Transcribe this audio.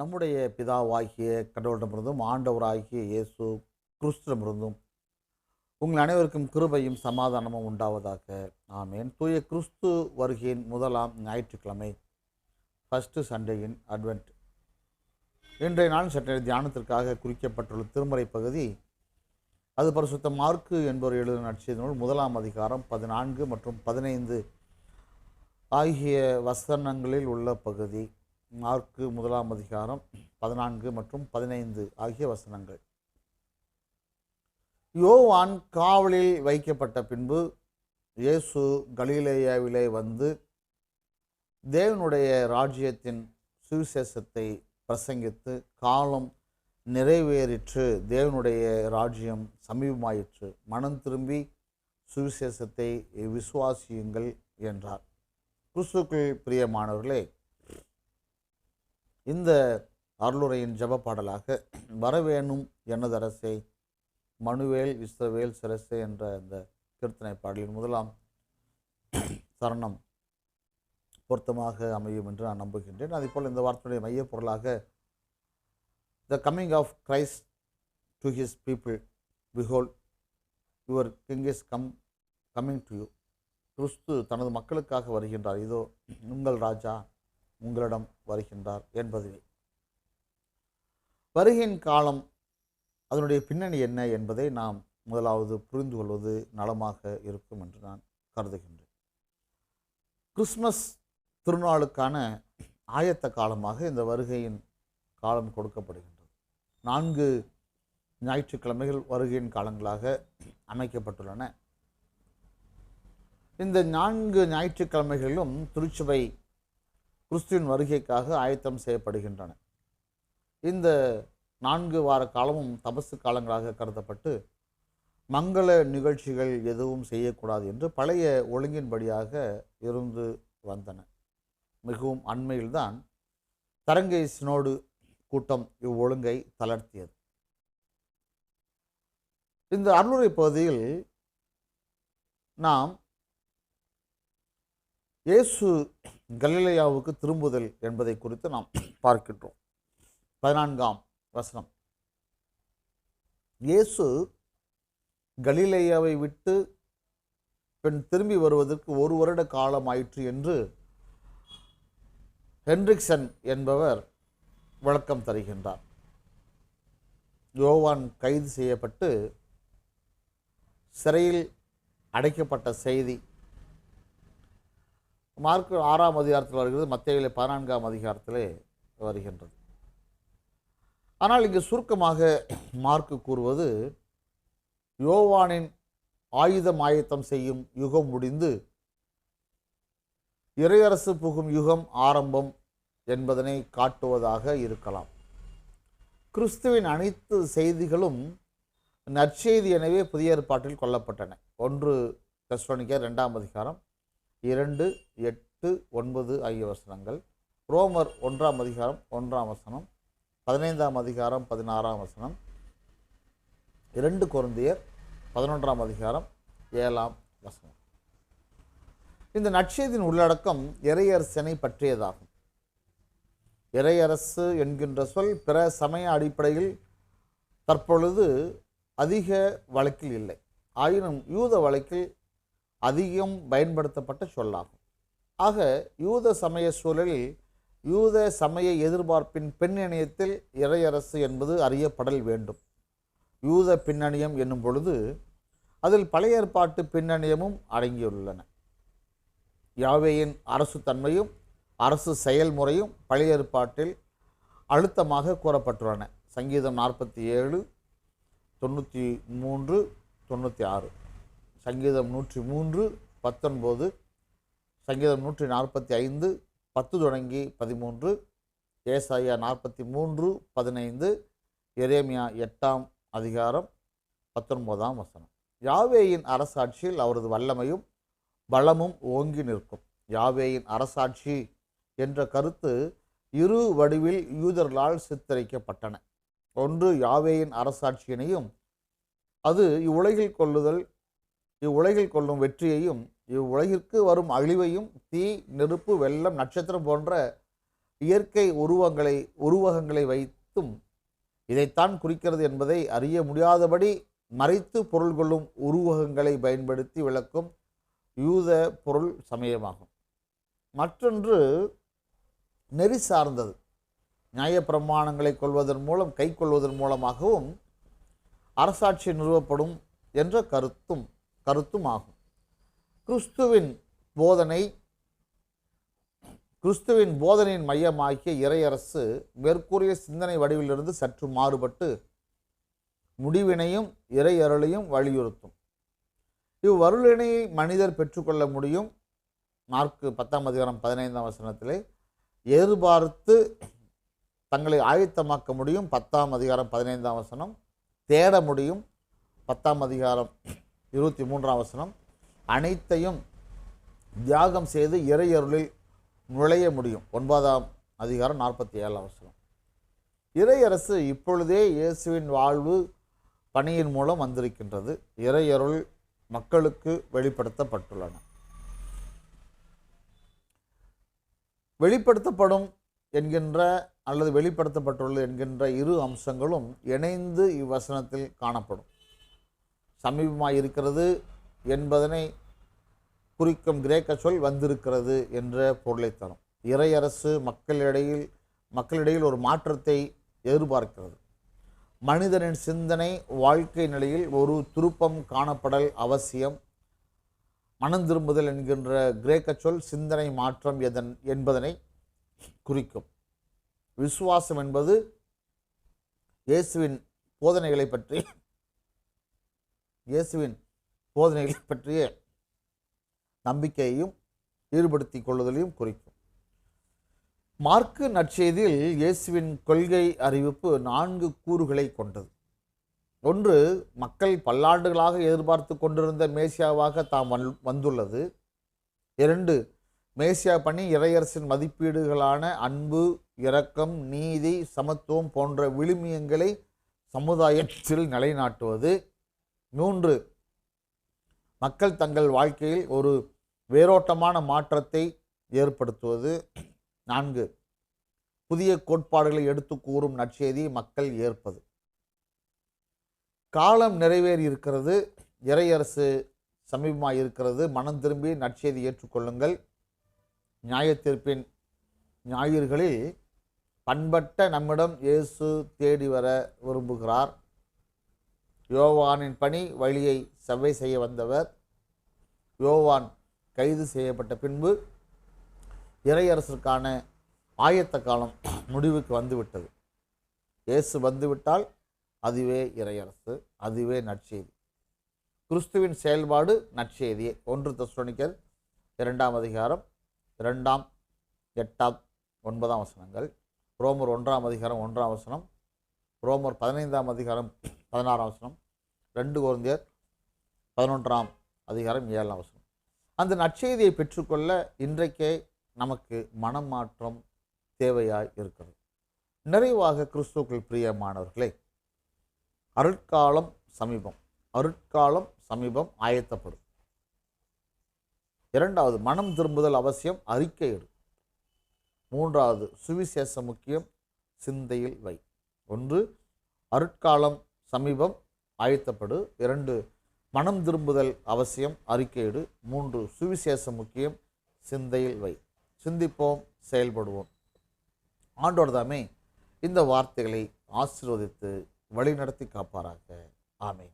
நம்முடைய பிதாவாகிய கடவுளிடமிருந்தும் ஆண்டவராகிய இயேசு கிறிஸ்துடமிருந்தும் உங்கள் அனைவருக்கும் கிருபையும் சமாதானமும் உண்டாவதாக. ஆமேன். தூய கிறிஸ்து வருகையின் முதலாம் ஞாயிற்றுக்கிழமை ஃபஸ்ட்டு சண்டேயின் அட்வென்ட் இன்றைய நாள் சற்று தியானத்திற்காக குறிக்கப்பட்டுள்ள திருமறை பகுதி அது பரிசுத்த மார்க்கு என்பவர் எழுதின நட்சத்திர முதலாம் அதிகாரம் பதினான்கு மற்றும் பதினைந்து ஆகிய வசனங்களில் உள்ள பகுதி. மார்க்கு முதலாம் அதிகாரம் பதினான்கு மற்றும் பதினைந்து ஆகிய வசனங்கள். யோவான் காவலில் வைக்கப்பட்ட பின்பு இயேசு கலீலேயாவிலே வந்து தேவனுடைய ராஜ்யத்தின் சுவிசேஷத்தை பிரசங்கித்து காலம் நிறைவேறிற்று தேவனுடைய ராஜ்யம் சமீபமாயிற்று மனம் திரும்பி சுவிசேஷத்தை விசுவாசியுங்கள் என்றார். கிறிஸ்துக்கள் பிரியமானவர்களே இந்த அருளுரையின் ஜப பாடலாக வரவேணும் எனதரசே மனுவேல் இஸ்ரவேல் சிரசே என்ற இந்த கீர்த்தனை பாடலின் முதலாம் சரணம் பொருத்தமாக அமையும் என்று நான் நம்புகின்றேன். அதேபோல் இந்த வார்த்தையுடைய மையப் பொருளாக the coming of Christ to his people behold your king is come coming to you கிறிஸ்து தனது மக்களுக்காக வருகின்றார். இதோ உங்கள் ராஜா உங்களிடம் வருகின்றார் என்பதுவே. வருகையின் காலம் அதனுடைய பின்னணி என்ன என்பதை நாம் முதலாவது புரிந்து கொள்வது நலமாக இருக்கும் என்று நான் கருதுகின்றேன். கிறிஸ்மஸ் திருநாளுக்கான ஆயத்த காலமாக இந்த வருகையின் காலம் கொடுக்கப்படுகின்றது. நான்கு ஞாயிற்றுக்கிழமைகள் வருகையின் காலங்களாக அமைக்கப்பட்டுள்ளன. இந்த நான்கு ஞாயிற்றுக்கிழமைகளிலும் திருச்சபை கிறிஸ்துவின் வருகைக்காக ஆயத்தம் செய்யப்படுகின்றன. இந்த நான்கு வார காலமும் தபசு காலங்களாக கருதப்பட்டு மங்கள நிகழ்ச்சிகள் எதுவும் செய்யக்கூடாது என்று பழைய ஒழுங்கின்படியாக இருந்து வந்தன. மிகவும் அண்மையில்தான் தரங்கை சினோடு கூட்டம் இவ்வொழுங்கை தளர்த்தியது. இந்த அருளுரை பகுதியில் நாம் இயேசு கலிலையாவுக்கு திரும்புதல் என்பதை குறித்து நாம் பார்க்கின்றோம். பதினான்காம் வசனம். இயேசு கலிலேயாவை விட்டு பின் திரும்பி வருவதற்கு ஒரு வருட காலம் ஆயிற்று என்று ஹென்ரிக்சன் என்பவர் விளக்கம் தருகின்றார். யோவான் கைது செய்யப்பட்டு சிறையில் அடைக்கப்பட்ட செய்தி மார்க் ஆறாம் அதிகாரத்தில் வருகிறது மத்தியிலே பதினான்காம் அதிகாரத்திலே வருகின்றது. ஆனால் இங்கு சுருக்கமாக மார்க்கு கூறுவது யோவானின் ஆயுதம் ஆயத்தம் செய்யும் யுகம் முடிந்து இறையரசு புகும் யுகம் ஆரம்பம் என்பதனை காட்டுவதாக இருக்கலாம். கிறிஸ்துவின் அனைத்து செய்திகளும் நற்செய்தி எனவே புதிய ஏற்பாட்டில் கொல்லப்பட்டன. ஒன்று தஸ்வனிக்க ரெண்டாம் அதிகாரம் இரண்டு எட்டு ஒன்பது ஆகிய வசனங்கள். ரோமர் ஒன்றாம் அதிகாரம் ஒன்றாம் வசனம் பதினைந்தாம் அதிகாரம் பதினாறாம் வசனம். இரண்டு குருந்தியர் பதினொன்றாம் அதிகாரம் ஏழாம் வசனம். இந்த நட்சத்தின் உள்ளடக்கம் இறையரசனை பற்றியதாகும். இறையரசு என்கின்ற சொல் பிற சமய அடிப்படையில் தற்பொழுது அதிக வழக்கில் இல்லை. ஆயினும் யூத வழக்கில் அதிகம் பயன்படுத்தப்பட்ட சொல்லாகும். ஆக யூத சமய சூழலில் யூத சமய எதிர்பார்ப்பின் பின்னணியத்தில் இறையரசு என்பது அறியப்படல் வேண்டும். யூத பின்னணியம் என்னும் பொழுது அதில் பழைய ஏற்பாட்டு பின்னணியமும் அடங்கியுள்ளன. யாவேயின் அரசு தன்மையும் அரசு செயல்முறையும் பழைய ஏற்பாட்டில் அழுத்தமாக கூறப்பட்டுள்ளன. சங்கீதம் நாற்பத்தி ஏழு தொண்ணூற்றி மூன்று தொண்ணூற்றி ஆறு. சங்கீதம் நூற்றி மூன்று பத்தொன்பது சங்கீதம் நூற்றி நாற்பத்தி ஐந்து பத்து தொடங்கி பதிமூன்று ஏசாயா நாற்பத்தி மூன்று பதினைந்து எரேமியா எட்டாம் அதிகாரம் பத்தொன்பதாம் வசனம். யாவேயின் அரசாட்சியில் அவரது வல்லமையும் பலமும் ஓங்கி நிற்கும். யாவேயின் அரசாட்சி என்ற கருத்து இரு வடிவில் யூதர்களால் சித்தரிக்கப்பட்டன. ஒன்று யாவேயின் அரசாட்சியினையும் அது இவ்வுலகில் கொள்ளுதல் இவ்வுலகில் கொள்ளும் வெற்றியையும் இவ்வுலகிற்கு வரும் அழிவையும் தீ நெருப்பு வெள்ளம் நட்சத்திரம் போன்ற இயற்கை உருவங்களை உருவகங்களை வைத்தும் இதைத்தான் குறிக்கிறது என்பதை அறிய முடியாதபடி மறைத்து பொருள் கொள்ளும் உருவகங்களை பயன்படுத்தி விளக்கும் யூத பொருள் சமயமாகும். மற்றொன்று நெறி சார்ந்தது. நியாயப்பிரமாணங்களை கொள்வதன் மூலம் கை கொள்வதன் மூலமாகவும் அரசாட்சி நிறுவப்படும் என்ற கருத்தும் கருத்தும் ஆகும் கிறிஸ்துவின் போதனை கிறிஸ்துவின் போதனையின் மையமாகிய இறையரசு மேற்கூறிய சிந்தனை வடிவிலிருந்து சற்று மாறுபட்டு முடிவினையும் இறையருளையும் வலியுறுத்தும். இவ்வருளினை மனிதர் பெற்றுக்கொள்ள முடியும். மார்க்கு பத்தாம் அதிகாரம் பதினைந்தாம் வசனத்திலே எதிர்பார்த்து தங்களை ஆயத்தமாக்க முடியும். பத்தாம் அதிகாரம் பதினைந்தாம் வசனம் தேட முடியும். பத்தாம் அதிகாரம் இருபத்தி மூன்றாம் வசனம் அனைத்தையும் தியாகம் செய்து இறையருளில் நுழைய முடியும். ஒன்பதாம் அதிகாரம் நாற்பத்தி ஏழாம் வசனம். இறையரசு இப்பொழுதே இயேசுவின் வாழ்வு பணியின் மூலம் வந்திருக்கின்றது. இறையருள் மக்களுக்கு வெளிப்படுத்தப்பட்டுள்ளன. வெளிப்படுத்தப்படும் என்கின்ற அல்லது வெளிப்படுத்தப்பட்டுள்ளது என்கின்ற இரு அம்சங்களும் இணைந்து இவ்வசனத்தில் காணப்படும். சமீபமாக இருக்கிறது என்பதனை குறிக்கும் கிரேக்க சொல் வந்திருக்கிறது என்ற பொருளை தரும். இறையரசு மக்களிடையில் மக்களிடையில் ஒரு மாற்றத்தை எதிர்பார்க்கிறது. மனிதனின் சிந்தனை வாழ்க்கை நிலையில் ஒரு திருப்பம் காணப்படல் அவசியம். மனம் திரும்புதல் என்கின்ற கிரேக்க சொல் சிந்தனை மாற்றம் எதன் என்பதனை குறிக்கும். விசுவாசம் என்பது இயேசுவின் போதனைகளை பற்றி இயேசுவின் போதனைகளை பற்றிய நம்பிக்கையையும் ஈடுபடுத்திக் கொள்ளுதலையும் குறிக்கும். மார்க்கு நற்செய்தியில் இயேசுவின் கொள்கை அறிவிப்பு நான்கு கூறுகளை கொண்டது. ஒன்று மக்கள் பல்லாண்டுகளாக எதிர்பார்த்து கொண்டிருந்த மேசியாவாக தாம் வந் வந்துள்ளது. இரண்டு மேசியா பணி இறையரசின் மதிப்பீடுகளான அன்பு இரக்கம் நீதி சமத்துவம் போன்ற விழுமியங்களை சமுதாயத்தில் நிலைநாட்டுவது. மூன்று மக்கள் தங்கள் வாழ்க்கையில் ஒரு வேரோட்டமான மாற்றத்தை ஏற்படுத்துவது. நான்கு. புதிய கோட்பாடுகளை எடுத்து கூறும் நற்செய்தி மக்கள் ஏற்பது. காலம் நிறைவேறி இருக்கிறது. இறையரசு சமீபமாக இருக்கிறது. மனம் திரும்பி நற்செய்தி ஏற்றுக்கொள்ளுங்கள். நியாயத்தீர்ப்பின் ஞாயிறுகளில் பண்பட்ட நம்மிடம் இயேசு தேடி வர விரும்புகிறார். யோவானின் பணி வழியை செவ்வை செய்ய வந்தவர். யோவான் கைது செய்யப்பட்ட பின்பு இறையரசிற்கான ஆயத்த காலம் முடிவுக்கு வந்துவிட்டது. இயேசு வந்துவிட்டால் அதுவே இறையரசு அதுவே நற்செய்தி. கிறிஸ்துவின் செயல்பாடு நற்செய்தியே ஒன்று தசுவனிக்கர் இரண்டாம் அதிகாரம் இரண்டாம் எட்டாம் ஒன்பதாம் வசனங்கள். ரோமர் ஒன்றாம் அதிகாரம் ஒன்றாம் வசனம். ரோமர் பதினைந்தாம் அதிகாரம் பதினாறாம் வசனம் ரெண்டு குழந்தையர் பதினொன்றாம் அதிகாரம் ஏழாம் வசனம். அந்த நற்செய்தியை பெற்றுக்கொள்ள இன்றைக்கே நமக்கு மனம் மாற்றம் தேவையாய் இருக்கிறது. நிறைவாக கிறிஸ்துக்கள் பிரியமானவர்களே அருட்காலம் சமீபம் அருட்காலம் சமீபம் ஆயத்தப்படும். இரண்டாவது மனம் திரும்புதல் அவசியம் அறிக்கை எடு. மூன்றாவது சுவிசேஷ முக்கியம் சிந்தையில் வை. ஒன்று அருட்காலம் சமீபம் ஆயத்தப்படு இரண்டு மனம் திரும்புதல் அவசியம். அறிக்கையிடு. மூன்று சுவிசேஷம் முக்கியம். சிந்தையில் வை. சிந்திப்போம் செயல்படுவோம். ஆண்டோர் தாமே இந்த வார்த்தைகளை ஆசீர்வதித்து வழிநடத்தி காப்பாராக. ஆமை